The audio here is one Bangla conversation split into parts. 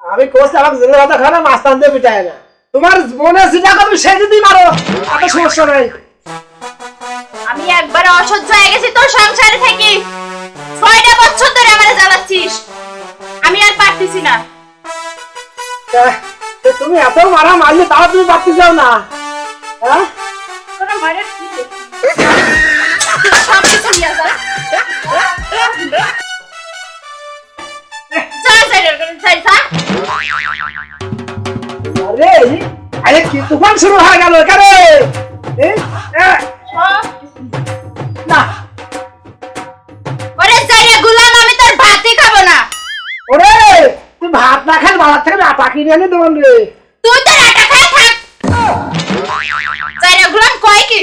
আমি কোচ আমাকে জেলে ভাতা খাও না মাছ টানতে পিটায় না। তোমার মনে যেটা করবে সেই যদি মারো এত সমস্যা নাই। আমি একবারে অসহ্য হয়ে গেছি তোর সংসারে থেকে। ছয়টা বছর ধরে আমারে জ্বালাচ্ছিস। আমি আর পারতেছি না। তুমি এত মারা মারলে তাও তুমি পারতে যাও না হ্যাঁ? তোরা সব কিছু নিয়ে। যা, যা, যা, যা। আরে আরে কি তুফান শুরু হয়ে গেল কেন? এ, এ, সব না। ওরে যাইয়া গুলাম আমি তোর ভাতই খাব না। ওরে তুই ভাত না খাই বাজার থেকে আটা কিনে এনে দেবেন রে। তুই তো আটা খাই থাক। যাইয়া গুলাম কয় কি?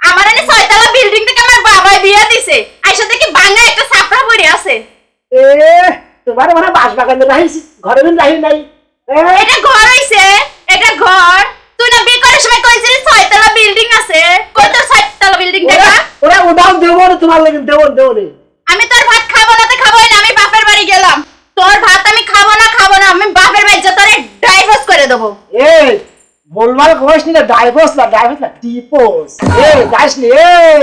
আমার এনে ছয়তলা বিল্ডিং থেকে আমার বাবা বিয়ে দিছে। আইসা দেখি ভাঙা একটা ছাপড়া পড়ে আছে। এ তোমার মানে বাস বাগানে রাখিস ঘরে দিন রাখি নাই। এটা ঘর হইছে এটা ঘর। তুই না বিয়ে করার সময় কইছিলি ছয়তলা বিল্ডিং আছে। কই তোর ছয়তলা বিল্ডিং দেখা? ওরা উদাহরণ দেবো না তোমার লেগে দেবো দেবো রে আমি তোর ভাত খাব না তো খাবোই না আমি বাপের বাড়ি গেলাম। তোর ভাত আমি খাব না খাব না আমি বাপের বাড়ি যা তোরে ডাইভোর্স করে দেবো। এই বলবার কইস নি ডাইভোর্স না ডাইভোর্স না ডিভোর্স এই যাস নি এই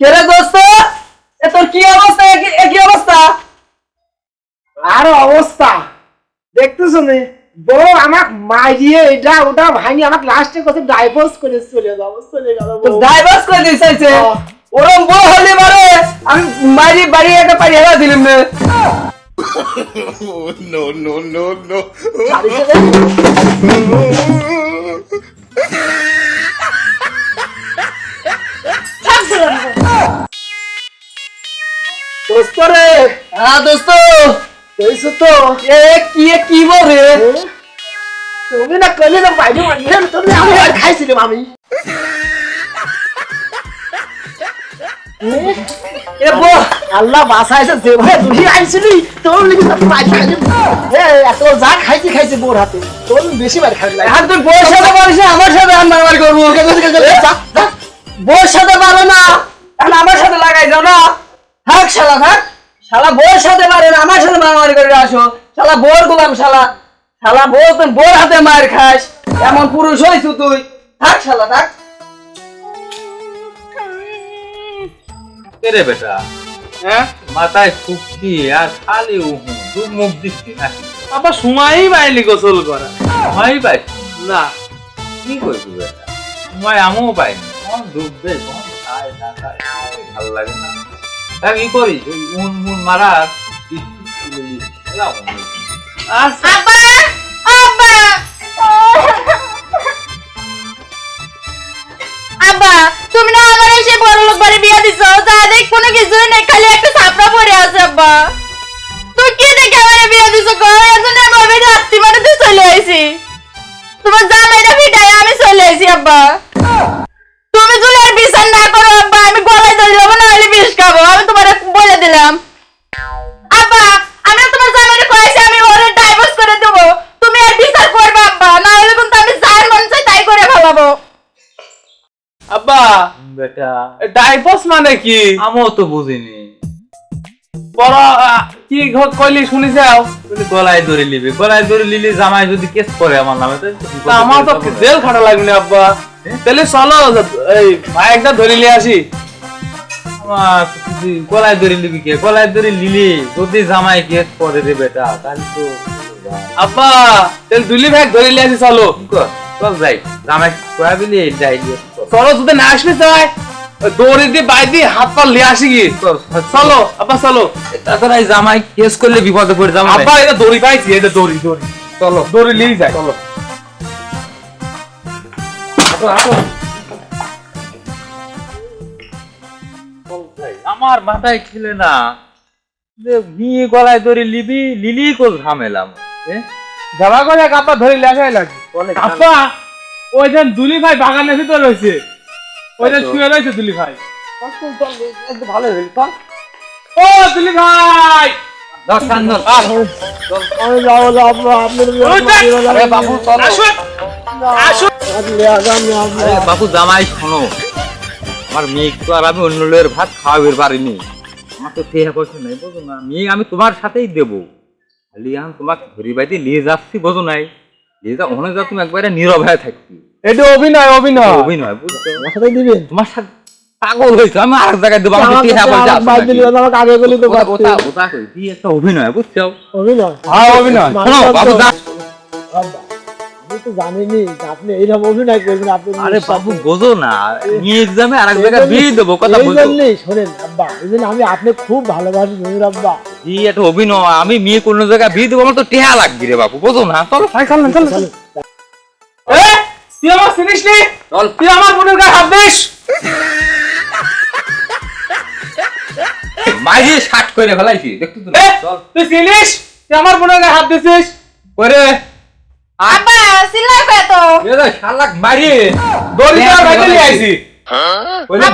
কে রে দোস্ত? এ তোর কি অবস্থা? এ কি অবস্থা? আর অবস্থা। দেখতেছো নি? বউ আমাক মারিয়ে এটা ওটা ভাঙি আমাকে লাস্টে কত ডাইভোর্স করে চলে যাব চলে গেল তো ডাইভার্স করে দিস চাইছে। ওরম বউ হলে পারে? আমি মারি বাড়ি একটা পারি হেলা দিলাম no. দোস্ত রে। হ্যাঁ দোস্ত। কইছো তো? এ কি এ কি বলে? তুমি না কইলে না বাইরে মারিয়ে তুমি আমি আর খাইছিলাম আমি এ বউ আল্লাহ বাসাইছে যেভাবে দুহি আইছিলি তোর লিখে তো পাই খাইলি এ এত যা খাইছি খাইছি বোর হাতে। তোর বেশি বার খাইলি এখন তুই বউর সাথে পারিস আমার সাথে আর মারামারি করব বউর সাথে পারো না আমার সাথে লাগাই যাও না। থাক শালা থাক। শালা বউর সাথে পারে না আমার সাথে মারামারি করে আসো। শালা বোর গোলাম শালা। শালা বউ তুই বোর হাতে মার খাস। এমন পুরুষ হইছু তুই। থাক শালা থাক। কে রে বেটা? হ্যাঁ? মাথায় ফুকতি আর খালি উহু তুই মুখ দিচ্ছি না আবার সময়ই পাইলি গোসল করা। সময় পাই না। কি করবি বেটা? সময় আমিও পাইনি কখন ডুববে কখন খায় না খায় ভালো লাগে না। তা কি করিস ওই উন। এলাম আমি। আচ্ছা আব্বা তুমি না আমার এসে বড় লোক বাড়ি বিয়ে দিছো তা দেখ, কোনো কিছুই নেই, খালি একটা ছাপড়া পড়ে আছে, আব্বা তুই কি দেখে আমার বিয়ে দিছো গো এখন আমি রাত্রি মানে তুই চলে আইছি তোমার জামাইটা ফিটাই আমি চলে আইছি, আব্বা বেটা ডাইভোর্স মানে কি? আমিও তো বুঝিনি। বড় কি কইলি শুনি যাও। গলায় ধরে নিবি। গলায় ধরে নিলে জামাই যদি কেস করে আমার নামে তো আমার তো জেল খাটা লাগবে আব্বা। তাহলে চলো এই বাইকটা ধরে নিয়ে আসি। গলায় ধরে নিবি কে? গলায় ধরে নিলি যদি জামাই কেস করে রে বেটা তাহলে তো আব্বা তাহলে দুলি ভাই ধরে নিয়ে আসি চলো। চল যাই। জামাই কয়া বিলি যাই চলো যদি না আসবি ওই দড়ি দিয়ে বাই দিয়ে হাত পা লিয়ে আসি কি চল, চলো আব্বা চলো। তাছাড়া এই জামাই কেস করলে বিপদে পড়ে যাবে আব্বা এটা দড়ি পাইছি এটা দড়ি দড়ি। চলো। দড়ি নিয়ে চলো। আমার মাথায় ছিলে না। যে বিয়ে গলায় ধরে লিবি লিলি কোল ঝামেলাম যাবা করে আব্বা ধরে নিয়ে আসাই লাগে আব্বা ওই যে দুলি ভাই বাগানের ভিতরে রয়েছে। ওই যে শুয়ে রয়েছে দুলি ভাই। ভালো হইল ও দুলি ভাই! বাবু জামাই শোনো। আমার মেয়ে তো আর আমি অন্য লোকের ভাত খাওয়াবের পারিনি আমাকে তো নাই বোঝো না। মেয়ে আমি তোমার সাথেই দেবো। খালি আমি তোমাকে ধরি বাইতে নিয়ে যাচ্ছি বোঝো নাই। নিয়ে যা ওখানে যা তুমি একবারে নীরব হয়ে থাকবি এটা অভিনয় অভিনয়। অভিনয় বুঝছ সাথে দিবেন? তোমার সাথে পাগল হয়েছে আমি আর জায়গায় দেবো আমাকে টেহা পয়সা বাদ দিলি আমাকে আগে গলি তো ওটা পারতে। ওটা ওটা কই? কি একটা অভিনয় বুঝছ? অভিনয়? হ্যাঁ অভিনয়। শোনো বাবু যা। আমি তো জানিনি আপনি এইরকম অভিনয় করবেন আপনি আরে বাবু বোঝো না নিয়ে এক্সামে আর এক জায়গায় বিয়ে দেবো কথা বুঝো। জন্যই শোনেন আব্বা এই জন্য আমি আপনি খুব ভালোবাসি জমির আব্বা। একটা অভিনয় আমি মেয়ে কোনো জায়গায় বিয়ে দেবো আমার তো টেহা লাগবে রে বাবু বোঝো না চলো। ভাই চল না চল তুই আমার চিনিস নি? তুই আমার বোনের গায়ে হাত দিস? মাঝে শার্ট করে ফেলাইছি দেখতো তো চল তুই চিনিস? তুই আমার বোনের গায়ে হাত দিছিস? করে আব্বা সিলাই কয় তো? এরা শালাক মারি দড়ি তো ভাইতে নিয়ে আইছি। ওই যে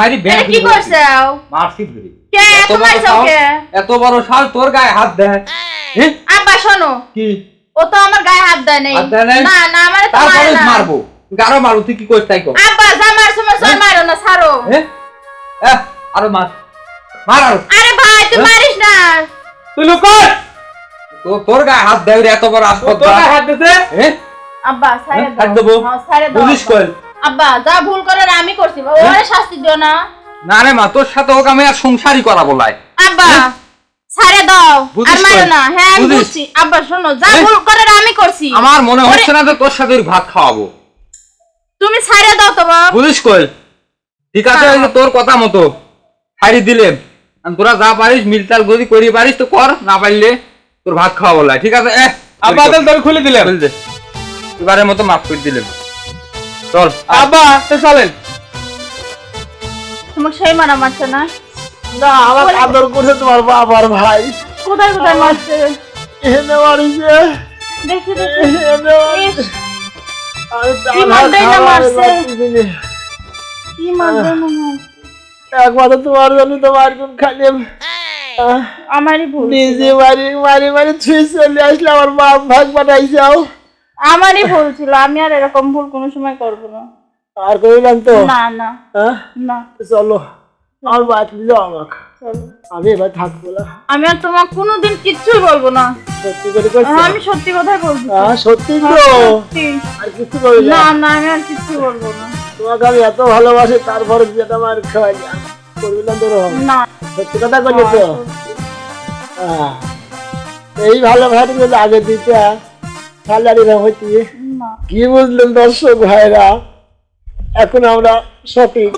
মারি এটা কি করছ মারছি ধরে। কে এত বড় শাল কে? এত বড় শাল তোর গায়ে হাত দেয়? আব্বা শোনো। কি? ও তো আমার গায়ে হাত দেয় নাই? না না আমার তো তারপরে মারবো। গারো মারবো তুই কি তাই কর। আব্বা যা মারছো মারছো আর মারো না ছাড়ো। এ? আরও মার। মার আরও। আরে ভাই তুই হ্যাঁ? মারিস না। তুই তো- তোর গায়ে হাত দেয় এত বড় তোর গায়ে হাত দিছে? এ? আব্বা ছাড়ে হাত দাও। দেবো। হ্যাঁ, ছাড়ে দাও বুঝিস আব্বা। কই আব্বা যা ভুল করে আমি করছি ওরে শাস্তি দিও না। না রে মা তোর সাথে ওকে আমি আর সংসারই করা বলাই আব্বা। ছাড়ে দাও। আর মারো না। হ্যাঁ আমি বুঝছি আব্বা শোনো যা ভুল করে আমি করছি। আমার মনে হচ্ছে না যে তোর সাথে ভাত খাওয়াবো। তুমি ছাড়ে দাও তো বাপ বুঝিস কই? ঠিক আছে ওই তোর কথা মতো। ছাড়ি দিলে। আর তোরা যা পারিস মিলতাল যদি করি পারিস তো কর না পারলে তোর ভাত খাওয়া বলাই ঠিক আছে এ আব্বা তাহলে তোর খুলে দিলাম বল দে। এবারের মতো মাফ করে দিলেন। চল আব্বা তো চলেন। তোমাকে সেই মারা মারছে না? না আমার আদর করছে তোমার বাবার ভাই। কোথায় কোথায় মারছে? এনে মারিছে দেখি দেখি। এনে তোমার জন্য তোমার কোন খালি আমারই ভুল নিজে মারি মারি মারি ছুঁই চলে আসলে আমার বাপ ভাগ পাঠাইছাও আমারই ভুল ছিল আমি আর এরকম ভুল কোনো সময় করব না। আর কইলাম তো? না না। না। চলো। আমার যাও আমাকে। আমি এবার থাকব না। আমি আর তোমাকে কোনোদিন কিচ্ছুই বলব না। সত্যি করে হ্যাঁ, আমি সত্যি কথাই বলছি। হ্যাঁ সত্যি তো। আর কিছু করি না। না আমি আর কিচ্ছু বলব না। তোমাকে আমি এত ভালোবাসি তারপরে যেটা আমার খাওয়াই। করবি না তোর না। সত্যি কথা বললি তো? হ্যাঁ। এই ভালোবাসাটা যদি আগে দিতে আর হইতি। কি বুঝলেন দর্শক ভাইরা? এখন আমরা সঠিক